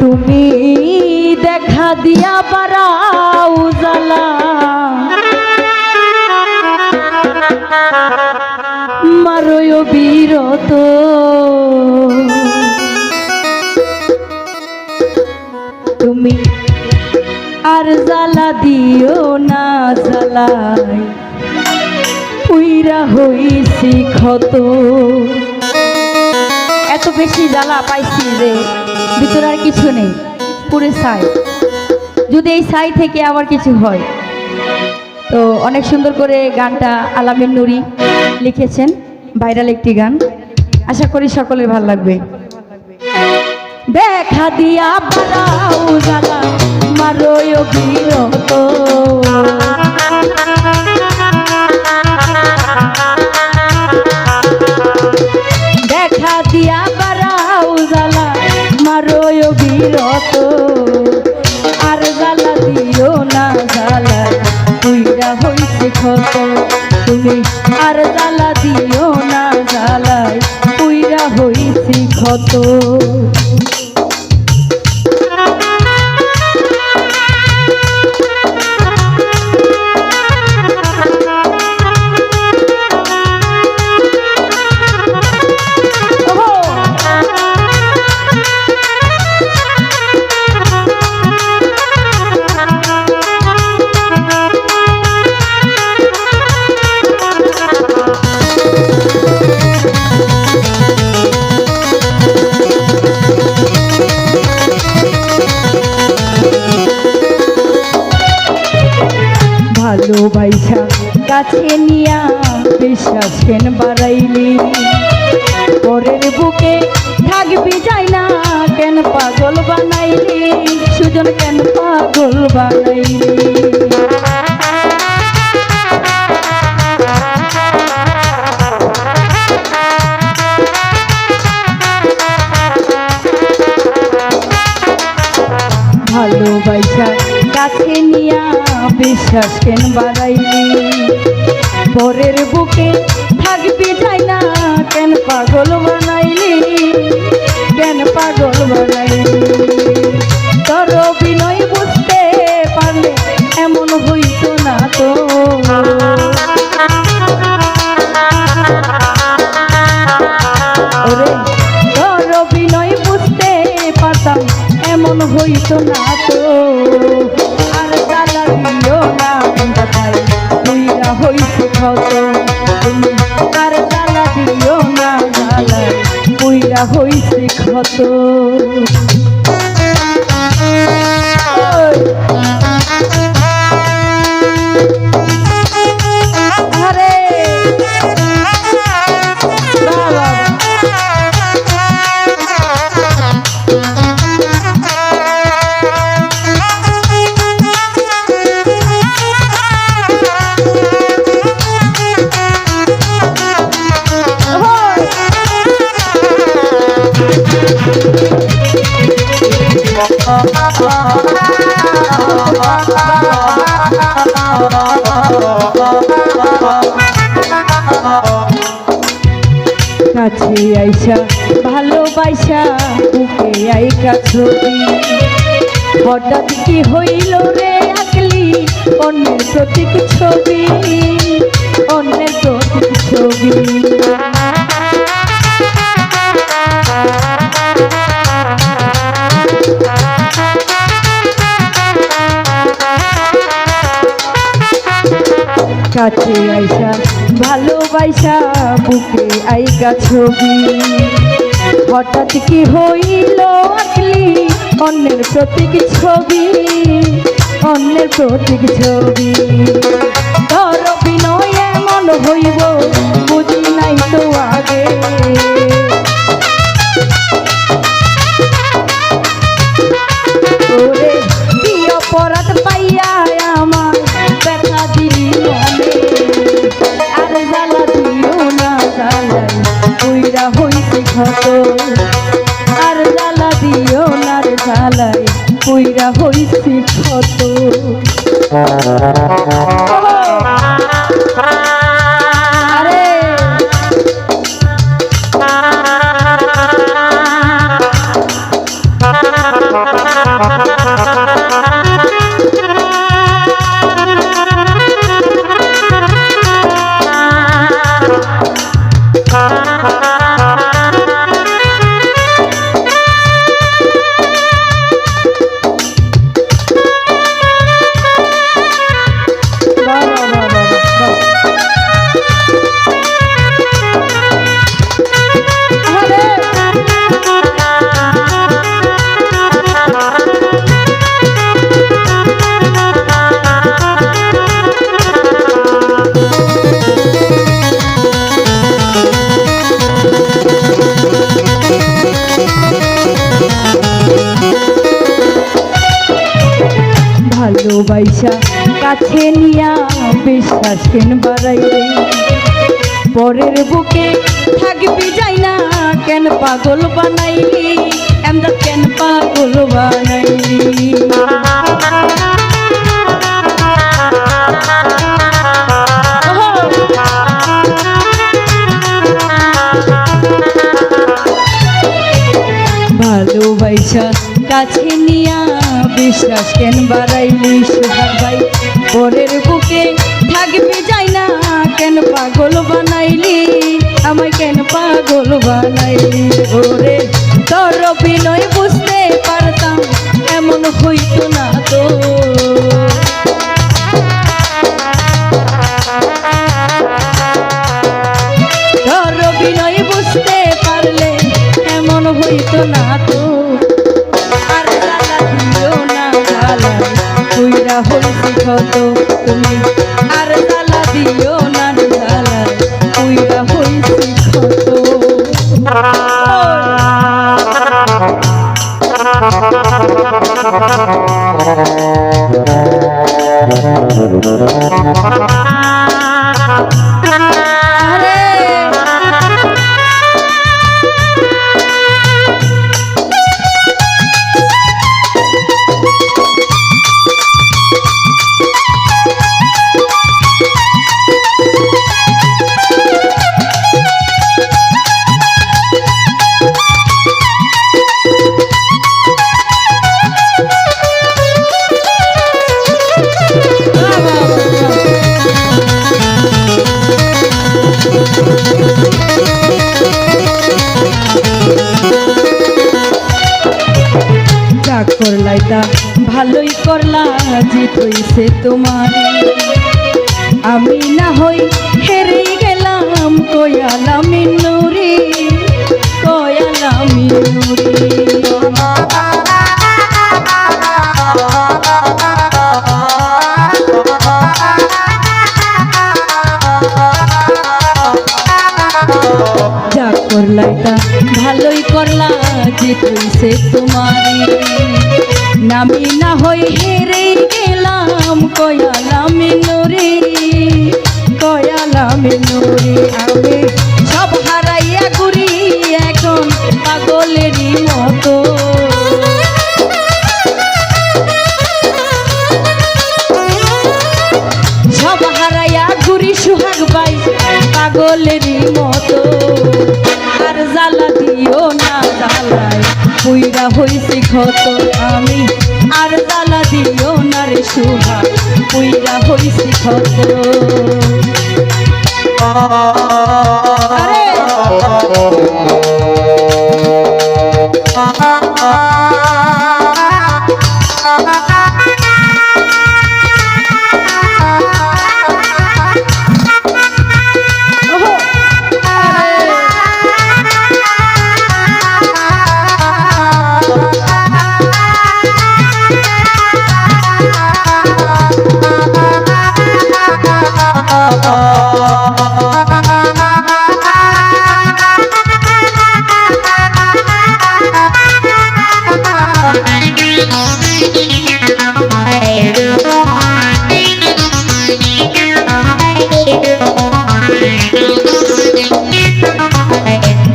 তুমি দেখা দিয়া বারাও জ্বালা। মারয় বিরত। তুমি আর জ্বালা দিও না জ্বালাই উইরা হইছি ক্ষত। এত বেশি জ্বালা পাইছি যে ভিতরে আর কিছু নেই, পুরে ছাই। যদি এই ছাই থেকে আবার কিছু হয়। তো অনেক সুন্দর করে গানটা আলামিন নুরি লিখেছেন, ভাইরাল একটি গান। আশা করি সকলের ভালো লাগবে। দেখা দিয়া বাড়াও জ্বালা মারয় বিরত দেখা দিয়া মারয় বিরত, আর জ্বালা দিও না জ্বালা। তুইরা হইছে ক্ষত, তুমি আর জ্বালা দিও না জ্বালায়। তুইরা হইছি ক্ষত। কাছে নিয়া বিশ্বাস কেন বাড়াইলি। পরের বুকে থাকবি যাই না কেন পাগল বানাইলি? সুজন কেন পাগল বানাইলি? ভালোবাসা কাছে বিশ্বাস কেন বাড়াইলি পরের বুকে থাকবি যাই না? কেন পাগল বানাইলি? কাছে আইসা ভালোবাসা বুকে আইকা ছবি। হঠাৎ কি হইল রে আকলি অন্যের প্রতীক ছবি? কাছে আইসা, ভালোবাসা বুকে আইকা ছবি। হঠাৎ কি হইল আকলি অন্যের প্রতীক ছবি, অন্যের প্রতীক ছবি। ধর বিনয় এমন হইব ভালোবাসা কাছে নিয়া বিশ্বাস কেন বাড়াই পরের বুকে থাকবি যাই না কেন পাগল বানাইলি? এমন কেন পাগল বানাইলি? বিশ্বাস কেন বাড়াইলি ভাই? পরের বুকে থাকবি যাই না, কেন পাগল বানাইলি? আমায় কেন পাগল বানাইলি? ওরে, তোর বিনয় বুঝতে পারতাম, এমন হইতো না তো। তোর বিনয় বুঝতে পারলে এমন হইতো না তো। করলা জিত হইছে তোমার। আমি না হই হেরে গেলাম কয়ালা মিনুরি কয়ালা মিনুরি। যা করলাই তা ভালোই করলা জিত তোমারই নামি না হই হেরে গেলাম কয়ালা মিনুরি কয়ালা মিনুরি আমি সব হারাইয়া ঘুরি এখন পাগলেরই মতো। সব হারাইয়া ঘুরি সুহাগ বাই পাগলেরই মতো। আর জ্বালা পুইরা হইছি ক্ষত আমি। আর তালা দিও না রে সুহা পুইরা হইছে ক্ষত। আরে!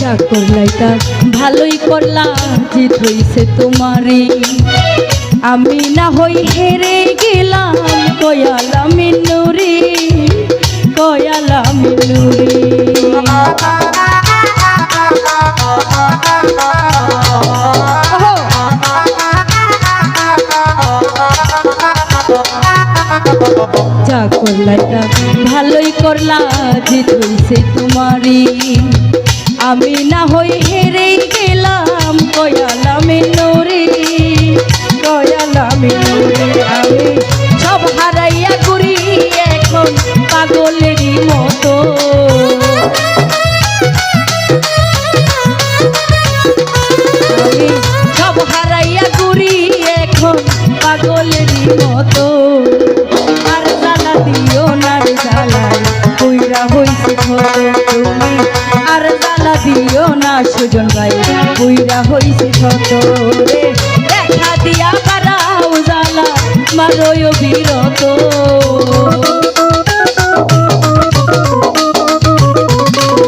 যা করলাই তা ভালোই করলা জিত হইছে তোমারই। আমি না হই হেরে গেলাম কয়ালা মিনুরি কয়ালা মিনুরি যা করলাই তা ভালোই করলা যে তুলছে তোমারি আমি না হই হেরে গেলাম কয়ালামে নরে। কয়ালামে নরে আমি সব হারাইয়া করি এখন। কইরা হইছে ক্ষত রে দেখা দিয়া বারাও জ্বালা মারোয় বিরত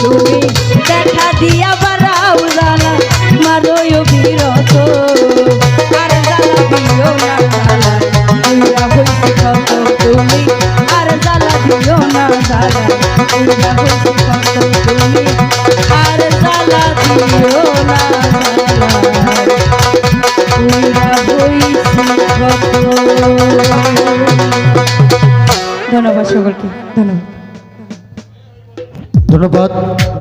তুমি দেখা দিয়া বারাও জালা মারোয় বিরত আর হইছে